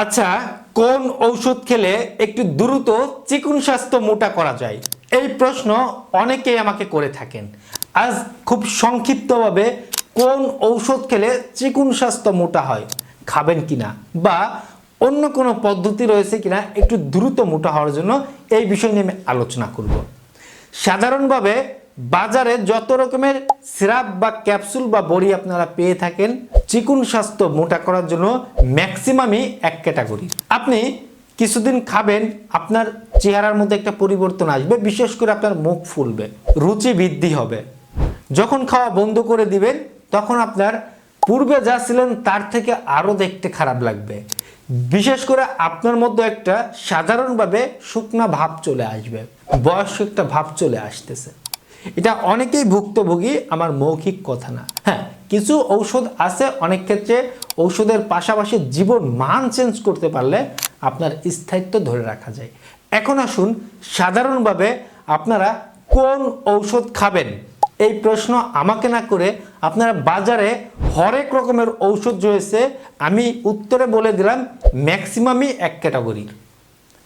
আচ্ছা কোন ঔষধ খেলে একটু দ্রুত চিকুন স্বাস্থ্য মোটা করা যায়? এই প্রশ্ন অনেকেই আমাকে করে থাকেন। আজ খুব সংক্ষিপ্তভাবে কোন ঔষধ খেলে চিকুন স্বাস্থ্য মোটা হয়? খাবেন কিনা? বা অন্য কোনো পদ্ধতি রয়েছে কিনা একটু দ্রুত মোটা হওয়ার জন্য এই বিষয় নিয়ে আমি আলোচনা করব। সাধারণভাবে বাজারে যত রকমের সিরাপ বা ক্যাপসুল বা বড়ি আপনারা পেয়ে থাকেন, চিকুন স্বাস্থ্য মোটা করার জন্য ম্যাক্সিমামই এক ক্যাটাগরি। আপনি কিছুদিন খাবেন, আপনার চেহারার মধ্যে একটা পরিবর্তন আসবে, বিশেষ করে আপনার মুখ ফুলবে, রুচি বৃদ্ধি হবে। যখন খাওয়া বন্ধ করে দিবেন, তখন আপনার পূর্বে যা ছিলেন তার থেকে আরও দেখতে খারাপ লাগবে। বিশেষ করে আপনার মধ্যে একটা সাধারণভাবে শুকনা ভাব চলে আসবে, বয়স্ক একটা ভাব চলে আসতেছে। এটা অনেকেই ভুক্তভোগী, আমার মৌখিক কথা না। হ্যাঁ কিছু ঔষধ আছে, অনেক ক্ষেত্রে ঔষধের পাশাপাশি জীবন মান চেঞ্জ করতে পারলে আপনার স্থায়িত্ব ধরে রাখা যায়। এখন আসুন, সাধারণভাবে আপনারা কোন ঔষধ খাবেন? এই প্রশ্ন আমাকে না করে আপনারা বাজারে হরেক রকমের ঔষধ রয়েছে, আমি উত্তরে বলে দিলাম ম্যাক্সিমামই এক ক্যাটাগরির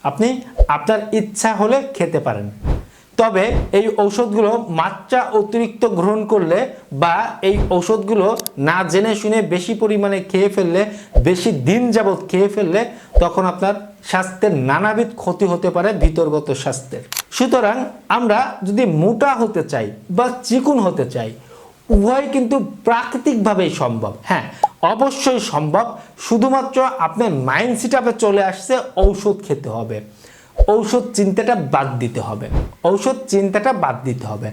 আপনি আপনার ইচ্ছা হলে খেতে পারেন। তবে এই ঔষধগুলো মাত্রা অতিরিক্ত গ্রহণ করলে বা এই ঔষধগুলো না জেনে শুনে বেশি পরিমাণে খেয়ে ফেললে, বেশি দিন যাবৎ খেয়ে ফেললে তখন আপনার স্বাস্থ্যের নানাবিধ ক্ষতি হতে পারে ভিতরগত স্বাস্থ্যের। সুতরাং আমরা যদি মোটা হতে চাই বা চিকুন হতে চাই, উভয় কিন্তু প্রাকৃতিকভাবেই সম্ভব। হ্যাঁ অবশ্যই সম্ভব। শুধুমাত্র আপনার মাইন্ড সেটআপে চলে আসছে ঔষধ খেতে হবে। ঔষধ চিন্তাটা বাদ দিতে হবে। ঔষধ চিন্তাটা বাদ দিতে হবে।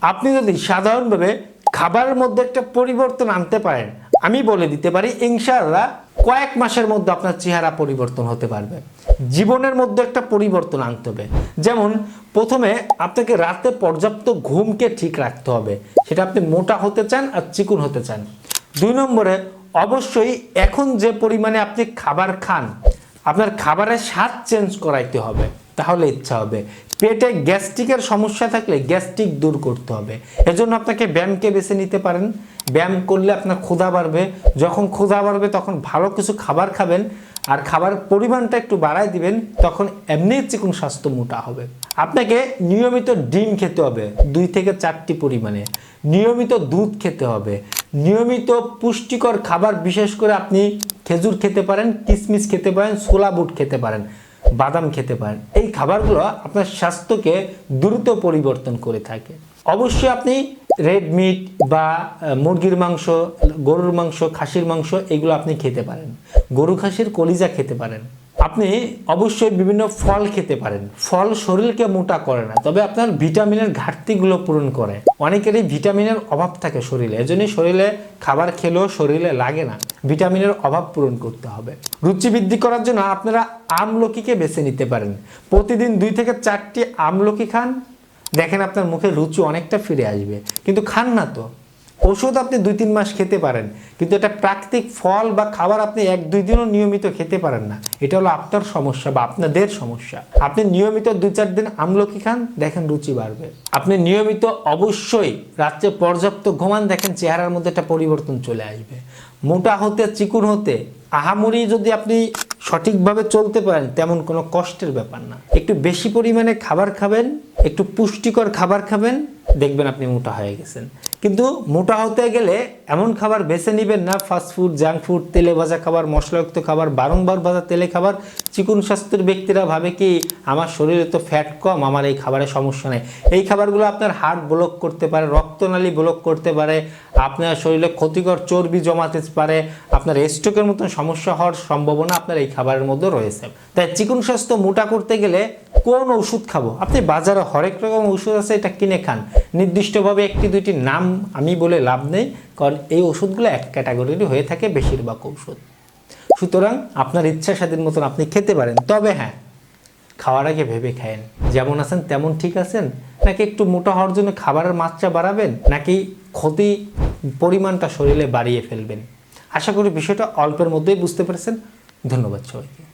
আপনি যদি সাধারণভাবে খাবারের মধ্যে একটা পরিবর্তন আনতে পারেন, আমি বলে দিতে পারি, ইনশাআল্লাহ কয়েক মাসের মধ্যে আপনার চেহারা পরিবর্তন হতে পারবে। জীবনের মধ্যে একটা পরিবর্তন আনতে হবে। যেমন, প্রথমে আপনাকে রাতে পর্যাপ্ত ঘুমকে ঠিক রাখতে হবে। সেটা আপনি মোটা হতে চান আর চিকুন হতে চান। দুই নম্বরে, অবশ্যই এখন যে পরিমাণে আপনি খাবার খান আপনার খাবারের স্বাদ চেঞ্জ করাইতে হবে, তাহলে ইচ্ছা হবে। পেটে গ্যাস্ট্রিকের সমস্যা থাকলে গ্যাস্ট্রিক দূর করতে হবে। এজন্য আপনাকে ব্যায়ামকে বেছে নিতে পারেন। ব্যায়াম করলে আপনার ক্ষুধা বাড়বে। যখন ক্ষুধা বাড়বে, তখন ভালো কিছু খাবার খাবেন। আর খাবার পরিমাণটা একটু বাড়ায় দিবেন, তখন এমনি চিকুন স্বাস্থ্য মোটা হবে। আপনাকে নিয়মিত ডিম খেতে হবে দুই থেকে চারটি পরিমাণে। নিয়মিত দুধ খেতে হবে। নিয়মিত পুষ্টিকর খাবার, বিশেষ করে আপনি খেজুর খেতে পারেন কিশমিশ খেতে পারেন, ছোলা বুট খেতে পারেন, বাদাম খেতে পারেন, এই খাবারগুলো আপনার স্বাস্থ্যকে দ্রুত পরিবর্তন করে থাকে। অবশ্যই আপনি রেড মিট বা মুরগির মাংস, গরুর মাংস, খাসির মাংস, এগুলো আপনি খেতে পারেন। গরু খাসির কলিজা খেতে পারেন। আপনি অবশ্যই বিভিন্ন ফল খেতে পারেন। ফল শরীরকে মোটা করে না, তবে আপনার ভিটামিনের ঘাটতিগুলো পূরণ করে। অনেকেরই ভিটামিনের অভাব থাকে শরীরে, এজন্যই শরীরে খাবার খেলেও শরীরে লাগে না। ভিটামিনের অভাব পূরণ করতে হবে। রুচি বৃদ্ধি করার জন্য আপনারা আমলকিকে বেছে নিতে পারেন। প্রতিদিন দুই থেকে চারটি আমলকি খান দেখেন আপনার মুখে রুচি অনেকটা ফিরে আসবে। কিন্তু খান না তো। ওষুধ আপনি দুই তিন মাস খেতে পারেন। কিন্তু এটা প্রাকৃতিক ফল বা খাবার আপনি এক দুই দিনও নিয়মিত খেতে পারেন না। এটা হলো আপনার সমস্যা বা আপনাদের সমস্যা। আপনি নিয়মিত দুই চার দিন আমলকি খান, দেখেন রুচি বাড়বে। আপনি নিয়মিত অবশ্যই রাত্রে পর্যাপ্ত ঘুমান, দেখেন চেহারার মধ্যে একটা পরিবর্তন চলে আসবে। মোটা হতে, চিকুন হতে, আহামরি যদি আপনি সঠিকভাবে চলতে পারেন, তেমন কোনো কষ্টের ব্যাপার না। একটু বেশি পরিমাণে খাবার খাবেন একটু পুষ্টিকর খাবার খাবেন, দেখবেন আপনি মোটা হয়ে গেছেন। কিন্তু মোটা হতে গেলে এমন খাবার বেছে নেবেন না ফাস্ট ফুড জাঙ্ক ফুড তেলে ভাজা খাবার, মশলাযুক্ত খাবার, বারংবার ভাজা তেলে খাবার। চিকুন স্বাস্থ্যের ব্যক্তিরা ভাবে কি, আমার শরীরে তো ফ্যাট কম, আমার এই খাবারে সমস্যা নেই। এই খাবারগুলো আপনার হার্ট ব্লক করতে পারে, রক্তনালী ব্লক করতে পারে, আপনার শরীরে ক্ষতিকর চর্বি জমাতে পারে আপনার স্ট্রোকের মতন সমস্যা হওয়ার সম্ভাবনা আপনার এই খাবারের মধ্যে রয়েছে। তাই চিকন স্বাস্থ্য মোটা করতে গেলে কোন ওষুধ খাব? আপনি বাজারে হরেক রকম ওষুধ আছে, এটা কিনে খান। নির্দিষ্টভাবে একটি, দুইটি নাম আমি বলে লাভ নেই, কারণ এই ওষুধগুলো এক ক্যাটাগরির হয়ে থাকে বেশিরভাগ ঔষধ সুতরাং আপনার ইচ্ছা স্বাধীন মতন আপনি খেতে পারেন। তবে হ্যাঁ খাওয়ার আগে ভেবে খায়েন, যেমন আছেন তেমন ঠিক আছেন, নাকি একটু মোটা হওয়ার জন্য খাবারের মাত্রা বাড়াবেন, নাকি ক্ষতি পরিমাণটা শরীরে বাড়িয়ে ফেলবেন। আশা করি বিষয়টা অল্পের মধ্যেই বুঝতে পেরেছেন। ধন্যবাদ সবাইকে।